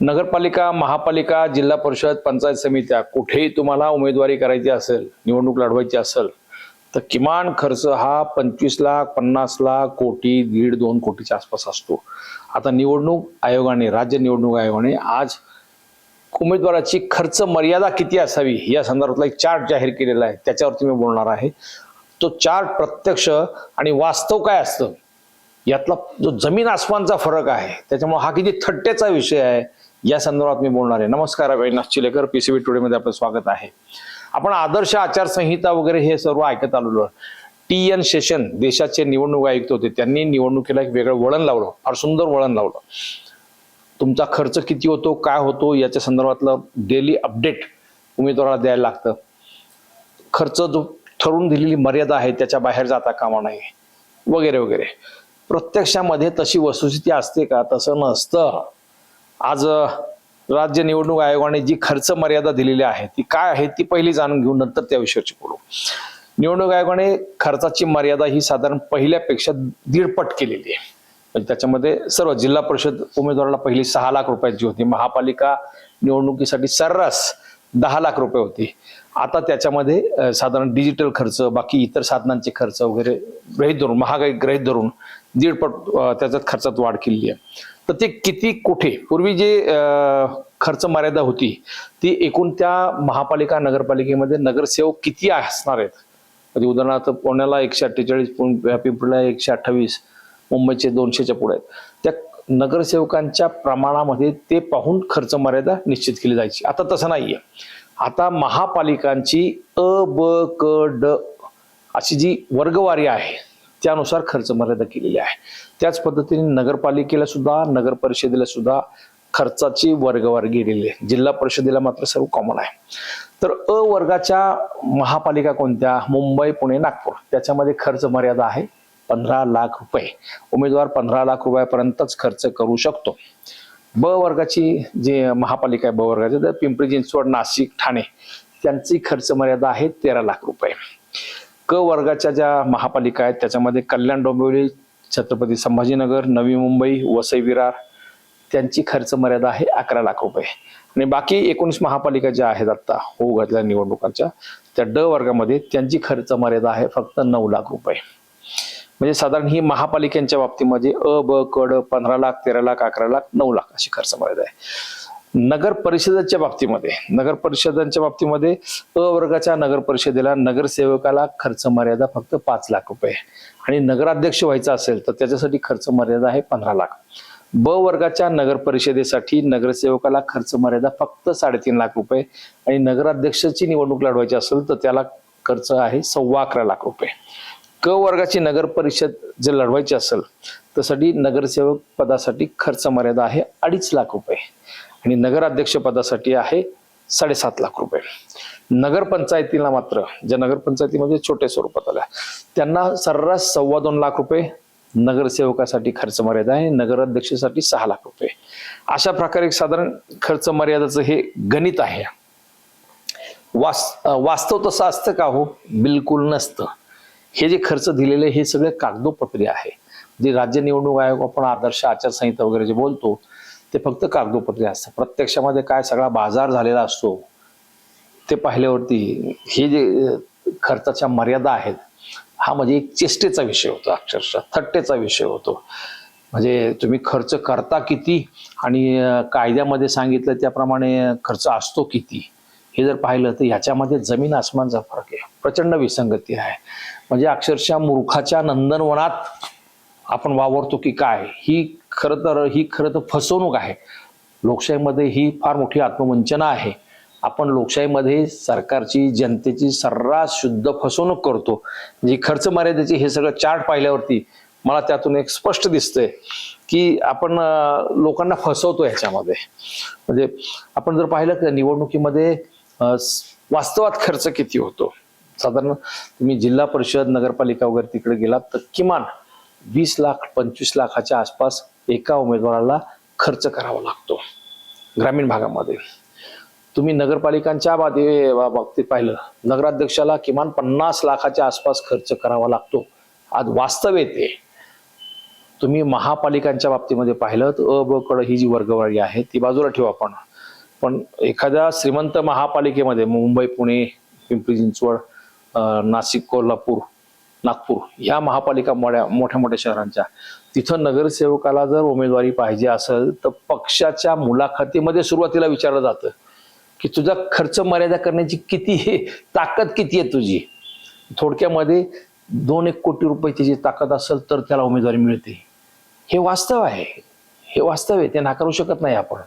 नगरपालिका महापालिका जिल्हा परिषद पंचायत समित्या कुठेही तुम्हाला उमेदवारी करायची असेल निवडणूक लढवायची असेल तर किमान खर्च हा पंचवीस लाख पन्नास लाख कोटी दीड दोन कोटीच्या आसपास असतो. आता निवडणूक आयोगाने राज्य निवडणूक आयोगाने आज उमेदवाराची खर्च मर्यादा किती असावी? या संदर्भातला एक चार्ट जाहीर केलेला आहे. त्याच्यावरती मी बोलणार आहे. तो चार्ट प्रत्यक्ष आणि वास्तव काय असतं? यातला जो जमीन आसमानचा फरक आहे त्याच्यामुळे हा किती थट्टेचा विषय आहे. या संदर्भात मी बोलणार आहे. नमस्कार अविनाश चिलेकर पीसीबी टुडे मध्ये आपलं स्वागत आहे. आपण आदर्श आचारसंहिता वगैरे हे सर्व ऐकत आलेलो टी एन शेषन देशाचे निवडणूक आयुक्त होते. त्यांनी निवडणुकीला एक वेगळं वळण लावलं. फार सुंदर वळण लावलं. तुमचा खर्च किती होतो काय होतो याच्या संदर्भातलं डेली अपडेट उमेदवाराला द्यायला लागतं. खर्च जो ठरवून दिलेली मर्यादा आहे त्याच्या बाहेर जाता कामा नये. वगैरे वगैरे. प्रत्यक्षामध्ये तशी वस्तुस्थिती असते का? तसं नसतं. आज राज्य निवडणूक आयोगाने जी खर्च मर्यादा दिलेली आहे ती काय आहे ती पहिली जाणून घेऊन नंतर त्या विषयाची बोलू. निवडणूक आयोगाने खर्चाची मर्यादा ही साधारण पहिल्यापेक्षा दीडपट केलेली आहे. म्हणजे त्याच्यामध्ये सर्व जिल्हा परिषद उमेदवाराला पहिली सहा लाख रुपयाची होती महापालिका निवडणुकीसाठी सर्रास दहा लाख रुपये होती. आता त्याच्यामध्ये साधारण डिजिटल खर्च बाकी इतर साधनांचे खर्च वगैरे ग्रहित धरून महागाई ग्रहित धरून दीडपट त्याच्यात खर्चात वाढ केलेली आहे. तर ते किती कुठे? पूर्वी जे खर्च मर्यादा होती ती एकूण त्या महापालिका नगरपालिकेमध्ये नगरसेवक किती असणार आहेत? म्हणजे उदाहरणार्थ पुण्याला एकशे अठ्ठेचाळीस पिंपरीला एकशे अठ्ठावीस मुंबईचे दोनशेच्या पुढे आहेत. त्या नगरसेवकांच्या प्रमाणामध्ये ते पाहून खर्च मर्यादा निश्चित केली जायची. आता तसं नाहीये. आता महापालिकांची अ ब क ड अशी जी वर्गवारी आहे त्यानुसार खर्च मर्यादा केलेली आहे. त्याच पद्धतीने नगरपालिकेला सुद्धा नगर परिषदेला सुद्धा खर्चाची वर्गवार गेलेली आहे. जिल्हा परिषदेला मात्र सर्व कॉमन आहे. तर अ वर्गाच्या महापालिका कोणत्या? मुंबई पुणे नागपूर. त्याच्यामध्ये खर्च मर्यादा आहे पंधरा लाख रुपये. उमेदवार पंधरा लाख रुपयापर्यंतच खर्च करू शकतो. ब वर्गाची जी महापालिका आहे ब वर्गाची तर पिंपरी चिंचवड नाशिक ठाणे त्यांची खर्च मर्यादा आहे तेरा लाख रुपये. क वर्गाच्या ज्या महापालिका आहेत त्याच्यामध्ये कल्याण डोंबिवली छत्रपती संभाजीनगर नवी मुंबई वसई विरार त्यांची खर्च मर्यादा आहे अकरा लाख रुपये. आणि बाकी एकोणीस महापालिका ज्या आहेत आता होऊ घातल्या निवडणुकांच्या त्या ड वर्गामध्ये त्यांची खर्च मर्यादा आहे फक्त नऊ लाख रुपये. म्हणजे साधारण ही महापालिकांच्या बाबतीमध्ये अ ब क ड पंधरा लाख तेरा लाख अकरा लाख नऊ लाख अशी खर्च मर्यादा आहे. नगर परिषदेच्या बाबतीमध्ये नगर परिषदांच्या बाबतीमध्ये अ वर्गाच्या नगर परिषदेला नगरसेवकाला खर्च मर्यादा फक्त पाच लाख रुपये. आणि नगराध्यक्ष व्हायचा असेल तर त्याच्यासाठी खर्च मर्यादा आहे पंधरा लाख. ब वर्गाच्या नगर परिषदेसाठी नगरसेवकाला खर्च मर्यादा फक्त साडेतीन लाख रुपये आणि नगराध्यक्षाची निवडणूक लढवायची असेल तर त्याला खर्च आहे सव्वा अकरा लाख रुपये. क वर्गाची नगर परिषद जर लढवायची असेल त्यासाठी नगरसेवक पदासाठी खर्च मर्यादा आहे अडीच लाख रुपये. आणि नगराध्यक्षपदासाठी आहे साडेसात लाख रुपये. नगरपंचायतीला मात्र ज्या नगरपंचायतीमध्ये म्हणजे छोट्या स्वरूपात आल्या त्यांना सर्रास सव्वा दोन लाख रुपये नगरसेवकासाठी खर्च मर्यादा आहे नगराध्यक्षासाठी सहा लाख रुपये. अशा प्रकारे एक साधारण खर्च मर्यादाचं हे गणित आहे. वास वास्तव तसं असतं का हो? बिलकुल नसतं. हे जे खर्च दिलेले हे सगळे कागदोपत्री आहे. जे राज्य निवडणूक आयोग आपण आदर्श आचारसंहिता वगैरे जे बोलतो ते फक्त कागदोपत्री असतं प्रत्यक्षामध्ये काय सगळा बाजार झालेला असतो ते पाहिल्यावरती हे जे खर्चाच्या मर्यादा आहेत हा म्हणजे एक चेष्टेचा विषय होतो अक्षरशः थट्टेचा विषय होतो. म्हणजे तुम्ही खर्च करता किती आणि कायद्यामध्ये सांगितलं त्याप्रमाणे खर्च असतो किती हे जर पाहिलं तर ह्याच्यामध्ये जमीन आसमानचा फरक आहे. प्रचंड विसंगती आहे. म्हणजे अक्षरशः मूर्खाच्या नंदनवनात आपण वावरतो की काय ही खरं तर ही खरं तर फसवणूक आहे. लोकशाहीमध्ये ही फार मोठी आत्मवंचना आहे. आपण लोकशाहीमध्ये सरकारची जनतेची सर्रास शुद्ध फसवणूक करतो. म्हणजे खर्च मर्यादेची हे सगळं चार्ट पाहिल्यावरती मला त्यातून एक स्पष्ट दिसतंय की आपण लोकांना फसवतो ह्याच्यामध्ये म्हणजे आपण जर पाहिलं तर निवडणुकीमध्ये वास्तवात खर्च किती होतो? साधारण तुम्ही जिल्हा परिषद नगरपालिका वगैरे तिकडे गेलात तर किमान वीस लाख पंचवीस लाखाच्या आसपास एका उमेदवाराला खर्च करावा लागतो. ग्रामीण भागामध्ये. तुम्ही नगरपालिकांच्या बाबी- बाबतीत पाहिलं नगराध्यक्षाला किमान पन्नास लाखाच्या आसपास खर्च करावा लागतो. आज वास्तव येते तुम्ही महापालिकांच्या बाबतीमध्ये पाहिलं तर अ ब कड ही जी वर्गवारी आहे ती बाजूला ठेवू आपण. पण एखाद्या श्रीमंत महापालिकेमध्ये मुंबई पुणे पिंपरी चिंचवड नाशिक कोल्हापूर नागपूर या महापालिका मोठ्या मोठ्या मोठ्या शहरांच्या. तिथं नगरसेवकाला जर उमेदवारी पाहिजे असेल तर पक्षाच्या मुलाखतीमध्ये सुरुवातीला विचारलं जातं की तुझा खर्च मर्यादा करण्याची किती ताकद किती आहे तुझी? थोडक्यामध्ये दोन एक कोटी रुपये त्याची ताकद असेल तर त्याला उमेदवारी मिळते. हे वास्तव आहे. हे वास्तव आहे. ते नाकारू शकत नाही आपण.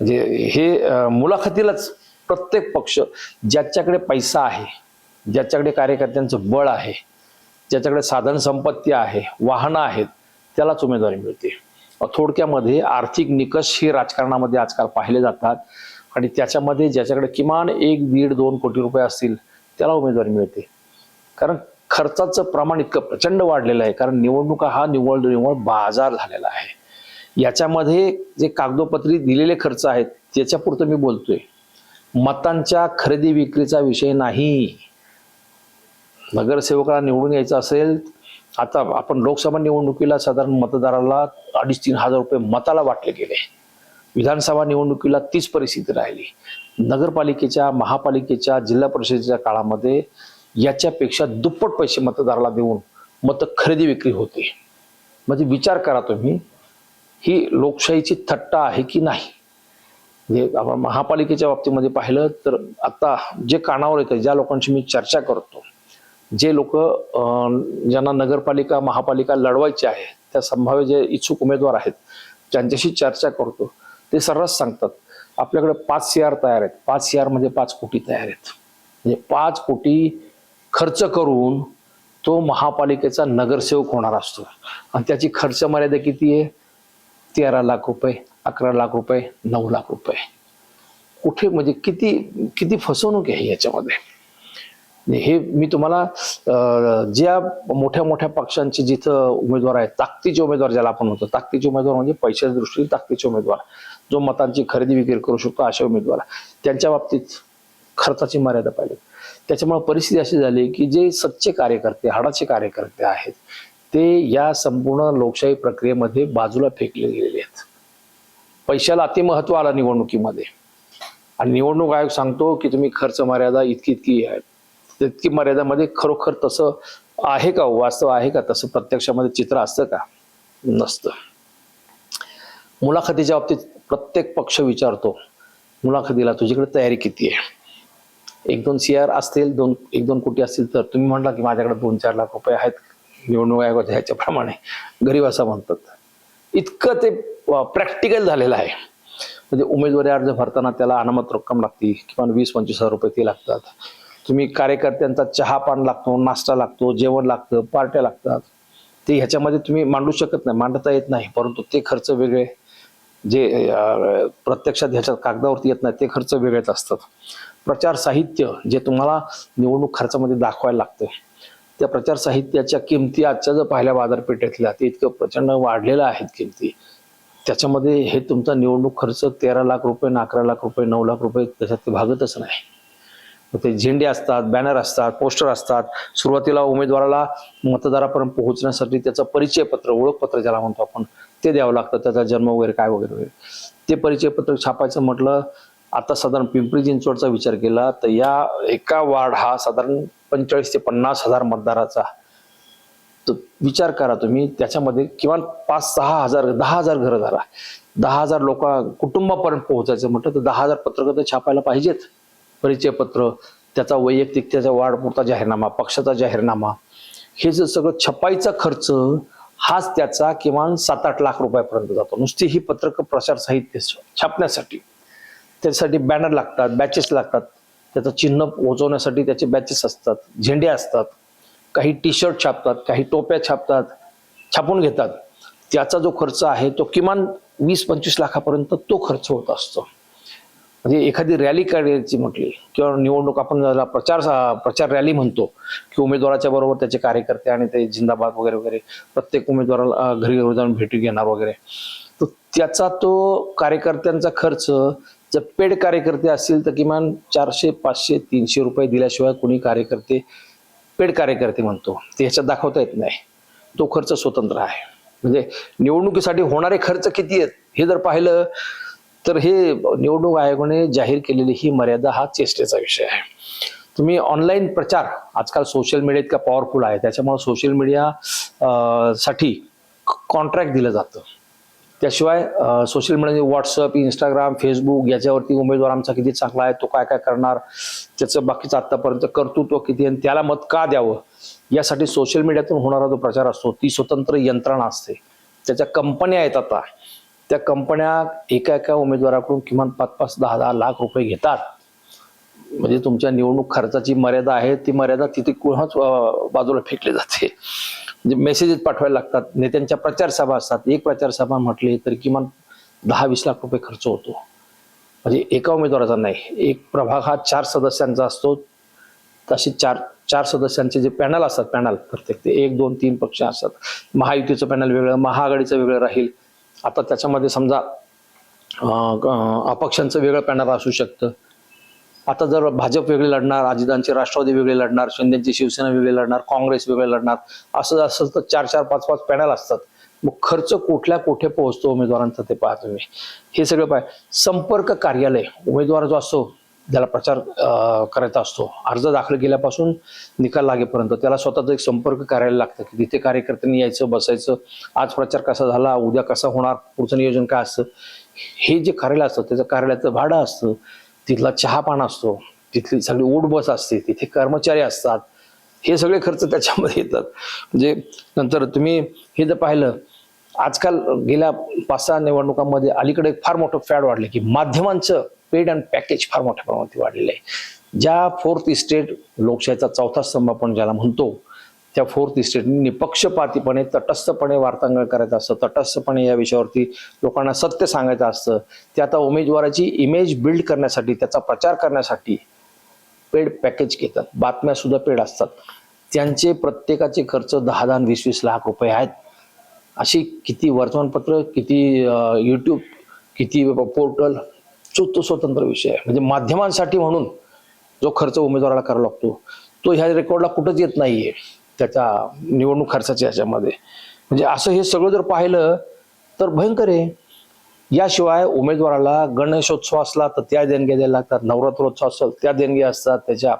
म्हणजे हे मुलाखतीलाच प्रत्येक पक्ष ज्याच्याकडे पैसा आहे ज्याच्याकडे कार्यकर्त्यांचं बळ आहे ज्याच्याकडे साधन संपत्ती आहे वाहनं आहेत त्यालाच उमेदवारी मिळते. थोडक्यामध्ये आर्थिक निकष हे राजकारणामध्ये आजकाल पाहिले जातात आणि त्याच्यामध्ये ज्याच्याकडे किमान एक दीड दोन कोटी रुपये असतील त्याला उमेदवारी मिळते. कारण खर्चाचं प्रमाण इतकं प्रचंड वाढलेलं आहे कारण निवडणुका हा निवड निव्वळ बाजार झालेला आहे. याच्यामध्ये जे कागदोपत्री दिलेले खर्च आहेत त्याच्यापुरतं मी बोलतोय. मतांच्या खरेदी विक्रीचा विषय नाही. नगरसेवकाला निवडून यायचं असेल आता आपण लोकसभा निवडणुकीला साधारण मतदाराला अडीच तीन हजार रुपये मताला वाटले गेले. विधानसभा निवडणुकीला तीच परिस्थिती राहिली. नगरपालिकेच्या महापालिकेच्या जिल्हा परिषदेच्या काळामध्ये याच्यापेक्षा दुप्पट पैसे मतदाराला देऊन मत खरेदी विक्री होते. म्हणजे विचार करा तुम्ही ही लोकशाहीची थट्टा आहे की नाही? म्हणजे आपण महापालिकेच्या बाबतीमध्ये पाहिलं तर आता जे कानावर येतं ज्या लोकांशी मी चर्चा करतो जे लोक ज्यांना नगरपालिका महापालिका लढवायचे आहे त्या संभाव्य जे इच्छुक उमेदवार आहेत ज्यांच्याशी चर्चा करतो. ते सर्रास सांगतात आपल्याकडे पाच सी आर तयार आहेत. पाच सी आर म्हणजे पाच कोटी तयार आहेत. म्हणजे पाच कोटी खर्च करून तो महापालिकेचा नगरसेवक होणार असतो. आणि त्याची खर्च मर्यादा किती आहे? तेरा लाख रुपये अकरा लाख रुपये नऊ लाख रुपये. कुठे म्हणजे किती किती फसवणूक आहे याच्यामध्ये? हे मी तुम्हाला ज्या मोठ्या मोठ्या पक्षांचे जिथं उमेदवार आहेत ताकदीचे उमेदवार ज्याला आपण म्हणतो ताकदीचे उमेदवार म्हणजे पैशाच्या दृष्टीने ताकदीचे उमेदवार. जो मतांची खरेदी विक्री करू शकतो अशा उमेदवार. त्यांच्या बाबतीत खर्चाची मर्यादा पाहिजे. त्याच्यामुळे परिस्थिती अशी झाली की जे सच्चे कार्यकर्ते हाडाचे कार्यकर्ते आहेत ते या संपूर्ण लोकशाही प्रक्रियेमध्ये बाजूला फेकले गेलेले आहेत. पैशाला अतिमहत्व आलं निवडणुकीमध्ये. आणि निवडणूक आयोग सांगतो की तुम्ही खर्च मर्यादा इतकी इतकी आहे. तितकी मर्यादामध्ये खरोखर तसं आहे का वास्तव आहे का तसं प्रत्यक्षामध्ये चित्र असतं का? नसतं. मुलाखतीच्या बाबतीत प्रत्येक पक्ष विचारतो मुलाखतीला तुझ्याकडे तयारी किती आहे? एक दोन सी आर असतील दोन एक दोन कोटी असतील तर तुम्ही म्हणला की माझ्याकडे दोन चार लाख रुपये आहेत निवडणूक आयोगाच्या ह्याच्याप्रमाणे. गरीब असं म्हणतात. इतकं ते प्रॅक्टिकल झालेलं आहे. म्हणजे उमेदवारी अर्ज भरताना त्याला अनामत रक्कम लागते किमान वीस पंचवीस हजार रुपये ते लागतात. तुम्ही कार्यकर्त्यांचा चहा पान लागतो नाश्ता लागतो जेवण लागतं पार्ट्या लागतात. ते ह्याच्यामध्ये तुम्ही मांडू शकत नाही मांडता येत नाही परंतु ते खर्च वेगळे जे प्रत्यक्षात ह्याच्यात कागदावरती येत नाही ते खर्च वेगळेच असतात. प्रचार साहित्य जे तुम्हाला निवडणूक खर्चामध्ये दाखवायला लागतं त्या प्रचार साहित्याच्या किमती आजच्या जर पाहिल्या बाजारपेठेतल्या ते इतकं प्रचंड वाढलेलं आहेत किमती. त्याच्यामध्ये हे तुमचा निवडणूक खर्च तेरा लाख रुपये अकरा लाख रुपये नऊ लाख रुपये त्याच्यात ते भागतच नाही. ते झेंडे असतात बॅनर असतात पोस्टर असतात. सुरुवातीला उमेदवाराला मतदारापर्यंत पोहोचण्यासाठी त्याचं परिचय पत्र ओळखपत्र ज्याला म्हणतो आपण ते द्यावं लागतं. त्याचा जन्म वगैरे काय वगैरे वगैरे. ते परिचय पत्र छापायचं म्हटलं आता साधारण पिंपरी चिंचवडचा विचार केला तर या एका वार्ड हा साधारण पंचेचाळीस ते पन्नास हजार मतदाराचा. तर विचार करा तुम्ही त्याच्यामध्ये किमान पाच सहा हजार दहा हजार घरं झाला. दहा हजार लोक कुटुंबापर्यंत पोहोचायचं म्हटलं तर दहा हजार पत्रकं तर छापायला पाहिजेत. परिचय पत्र त्याचा वैयक्तिक त्याचा वाढपुरता जाहीरनामा पक्षाचा जाहीरनामा हे जर सगळं छपाईचा खर्च हाच त्याचा किमान सात आठ लाख रुपयापर्यंत जातो. नुसती ही पत्रक प्रसार साहित्य छापण्यासाठी. त्याच्यासाठी बॅनर लागतात बॅचेस लागतात. त्याचं चिन्ह पोहोचवण्यासाठी त्याचे बॅचेस असतात झेंडे असतात. काही टी शर्ट छापतात काही टोप्या छापतात छापून घेतात. त्याचा जो खर्च आहे तो किमान वीस पंचवीस लाखापर्यंत तो खर्च होत असतो. म्हणजे एखादी रॅली काढायची म्हटली किंवा निवडणूक आपण ज्याला प्रचार प्रचार रॅली म्हणतो की उमेदवाराच्या बरोबर त्याचे कार्यकर्ते आणि ते जिंदाबाद वगैरे वगैरे प्रत्येक उमेदवाराला घरी घरी जाऊन भेटी घेणार वगैरे. तर त्याचा तो कार्यकर्त्यांचा खर्च जर पेड कार्यकर्ते असतील तर किमान चारशे पाचशे तीनशे रुपये दिल्याशिवाय कोणी कार्यकर्ते पेड कार्यकर्ते म्हणतो. ते ह्याच्यात दाखवता येत नाही. तो खर्च स्वतंत्र आहे. म्हणजे निवडणुकीसाठी होणारे खर्च किती आहेत हे जर पाहिलं तर हे निवडणूक आयोगाने जाहीर केलेली ही मर्यादा हा चेष्टेचा विषय आहे. तुम्ही ऑनलाईन प्रचार आजकाल सोशल मीडिया इतका पॉवरफुल आहे त्याच्यामुळे सोशल मीडिया साठी कॉन्ट्रॅक्ट दिलं जातं. त्याशिवाय social media WhatsApp Instagram Facebook याच्यावरती उमेदवार आमचा किती चांगला आहे तो काय काय करणार त्याचं बाकीचं आतापर्यंत कर्तृत्व किती आहे आणि त्याला मत का द्यावं यासाठी सोशल मीडियातून होणारा जो प्रचार असतो ती स्वतंत्र यंत्रणा असते. त्याच्या कंपन्या आहेत आता. त्या कंपन्या एका एका उमेदवाराकडून किमान पाच पाच दहा दहा लाख रुपये घेतात. म्हणजे तुमच्या निवडणूक खर्चाची मर्यादा आहे ती मर्यादा तिथे कुणाच बाजूला फेकली जाते. म्हणजे मेसेजेस पाठवायला लागतात. नेत्यांच्या प्रचार सभा असतात. एक प्रचार सभा म्हटली तर किमान दहा वीस लाख रुपये खर्च होतो. म्हणजे एका उमेदवाराचा नाही एक प्रभाग हा चार सदस्यांचा असतो. तसे चार चार सदस्यांचे जे पॅनल असतात पॅनल प्रत्येक ते एक दोन तीन पक्ष असतात. महायुतीचं पॅनल वेगळं महाआघाडीचं वेगळं राहील. आता त्याच्यामध्ये समजा अपक्षांचं वेगळं पॅनल असू शकतं. आता जर भाजप वेगळे लढणार अजितांचे राष्ट्रवादी वेगळे लढणार शिंदेची शिवसेना वेगळे लढणार काँग्रेस वेगळे लढणार असं असं तर चार चार पाच पाच पॅनल असतात. मग खर्च कुठल्या कुठे पोहोचतो उमेदवारांचा ते पाहा तुम्ही. हे सगळं पाय संपर्क कार्यालय उमेदवार जो असतो ज्याला प्रचार करायचा असतो. अर्ज दाखल केल्यापासून निकाल लागेपर्यंत त्याला स्वतःचा एक संपर्क करायला लागतं की तिथे कार्यकर्त्यांनी यायचं बसायचं आज प्रचार कसा झाला उद्या कसा होणार पुढचं नियोजन काय असतं? हे जे कार्यालय असतं त्याचं कार्यालयाचं भाडं असतं तिथला चहापान असतो तिथली सगळी ओट बस असते तिथे कर्मचारी असतात हे सगळे खर्च त्याच्यामध्ये येतात. म्हणजे नंतर तुम्ही हे जर पाहिलं आजकाल गेल्या पाच सहा निवडणुकांमध्ये अलीकडे एक फार मोठं फॅड वाढलं की माध्यमांचं पेड अँड पॅकेज फार मोठ्या प्रमाणात वाढलेलं आहे. ज्या फोर्थ इस्टेट लोकशाहीचा चौथा स्तंभ आपण ज्याला म्हणतो त्या फोर्थ इस्टेटने निपक्षपातीपणे तटस्थपणे वार्तांकन करायचं असतं. तटस्थपणे या विषयावरती लोकांना सत्य सांगायचं असतं. ते आता उमेदवाराची इमेज बिल्ड करण्यासाठी त्याचा प्रचार करण्यासाठी पेड पॅकेज घेतात. बातम्या सुद्धा पेड असतात. त्यांचे प्रत्येकाचे खर्च दहा दहा वीस वीस लाख रुपये आहेत. अशी किती वर्तमानपत्र किती यूट्यूब किती पोर्टल तो तो स्वतंत्र विषय आहे. म्हणजे माध्यमांसाठी म्हणून जो खर्च उमेदवाराला करावा लागतो तो ह्या रेकॉर्डला कुठंच येत नाहीये त्याच्या निवडणूक खर्चाच्या ह्याच्यामध्ये. म्हणजे असं हे सगळं जर पाहिलं तर भयंकर आहे. याशिवाय उमेदवाराला गणेशोत्सव असला तर त्या देणग्या द्यायला लागतात. नवरात्रोत्सव असेल त्या देणग्या असतात. त्याच्या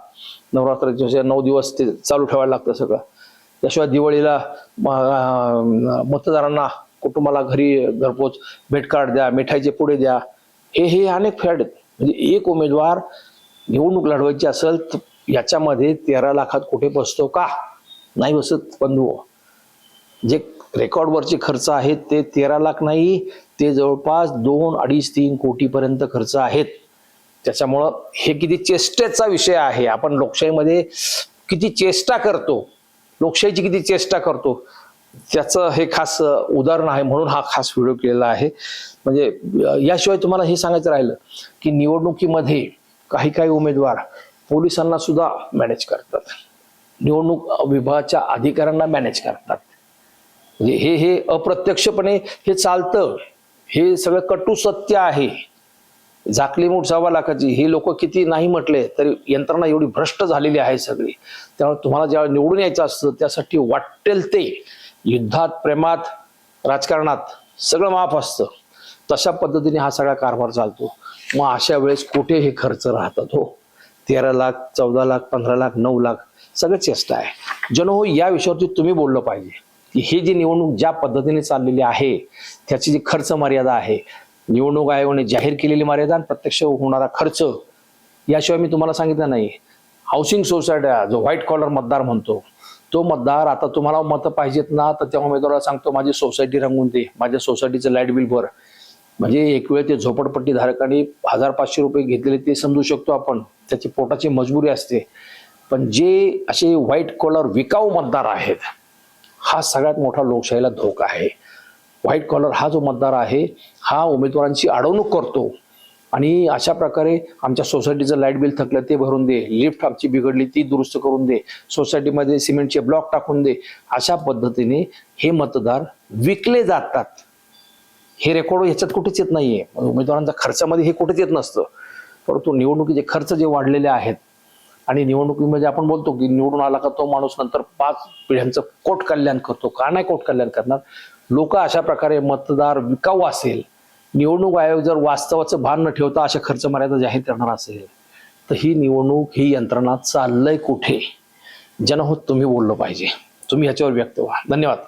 नवरात्राच्या नऊ दिवस ते चालू ठेवायला लागतं सगळं. त्याशिवाय दिवाळीला म- मतदारांना कुटुंबाला घरी घरपोच भेट कार्ड द्या मिठाईचे पुढे द्या हे हे अनेक फॅड म्हणजे एक उमेदवार निवडणूक लढवायची असेल तर याच्यामध्ये तेरा लाखात कुठे बसतो का? नाही बसत बंधू. जे रेकॉर्डवरचे खर्च आहेत ते तेरा लाख नाही ते जवळपास दोन अडीच तीन कोटीपर्यंत खर्च आहेत. त्याच्यामुळं हे किती चेष्टेचा विषय आहे. आपण लोकशाहीमध्ये किती चेष्टा करतो. लोकशाहीची किती चेष्टा करतो. त्याचं हे खास उदाहरण आहे म्हणून हा खास व्हिडिओ केलेला आहे. म्हणजे याशिवाय तुम्हाला हे सांगायचं राहिलं की निवडणुकीमध्ये काही काही उमेदवार पोलिसांना सुद्धा मॅनेज करतात. निवडणूक विभागाच्या अधिकाऱ्यांना मॅनेज करतात. म्हणजे हे हे अप्रत्यक्षपणे हे चालतं. हे सगळं कटू सत्य आहे. झाकली मूठ जावा लाखाची. हे लोक किती नाही म्हटले तरी यंत्रणा एवढी भ्रष्ट झालेली आहे सगळी. त्यामुळे तुम्हाला ज्यावेळी निवडून यायचं असतं त्यासाठी वाटेल ते युद्धात प्रेमात राजकारणात सगळं माफ असतं. तशा पद्धतीने हा सगळा कारभार चालतो. मग अशा वेळेस कुठे हे खर्च राहतात हो? तेरा लाख चौदा लाख पंधरा लाख नऊ लाख सगळं चेष्टा आहे. जन हो या विषयावरती तुम्ही बोललं पाहिजे. की ही जी निवडणूक ज्या पद्धतीने चाललेली आहे त्याची जी खर्च मर्यादा आहे निवडणूक आयोगाने जाहीर केलेली मर्यादा आणि प्रत्यक्ष होणारा खर्च याशिवाय मी तुम्हाला सांगितलं नाही. हाऊसिंग सोसायट्या जो व्हाईट कॉलर मतदार म्हणतो तो मतदार आता तुम्हाला मतं पाहिजेत ना तर त्या उमेदवाराला सांगतो माझी सोसायटी रंगून दे माझ्या सोसायटीचं लाइट बिल भर. म्हणजे एक वेळ ते झोपडपट्टी धारकांनी हजार पाचशे रुपये घेतलेले ते समजू शकतो आपण. त्याची पोटाची मजबुरी असते. पण जे असे व्हाईट कॉलर विकाऊ मतदार आहेत हा सगळ्यात मोठा लोकशाहीला धोका आहे. व्हाईट कॉलर हा जो मतदार आहे हा उमेदवारांची अडवणूक करतो. आणि अशा प्रकारे आमच्या सोसायटीचं लाइट बिल थकलं ते भरून दे. लिफ्ट आमची बिघडली ती दुरुस्त करून दे. सोसायटीमध्ये सिमेंटचे ब्लॉक टाकून दे. अशा पद्धतीने हे मतदार विकले जातात. हे रेकॉर्ड ह्याच्यात कुठेच येत नाहीये. उमेदवारांच्या खर्चामध्ये हे कुठेच येत नसतं. परंतु निवडणुकीचे खर्च जे वाढलेले आहेत आणि निवडणुकीमध्ये आपण बोलतो की निवडून आला का तो माणूस नंतर पाच पिढ्यांचं कोट कल्याण करतो. का नाही कोट कल्याण करणार? लोक अशा प्रकारे मतदार विकाऊ असेल निवडणूक आयोग जर वास्तवाचं भान न ठेवता अशा खर्च मर्यादा जाहीर करणार असेल तर ही निवडणूक ही यंत्रणा चाललंय कुठे? जनहोत तुम्ही बोललं पाहिजे. तुम्ही ह्याच्यावर व्यक्त व्हा. धन्यवाद.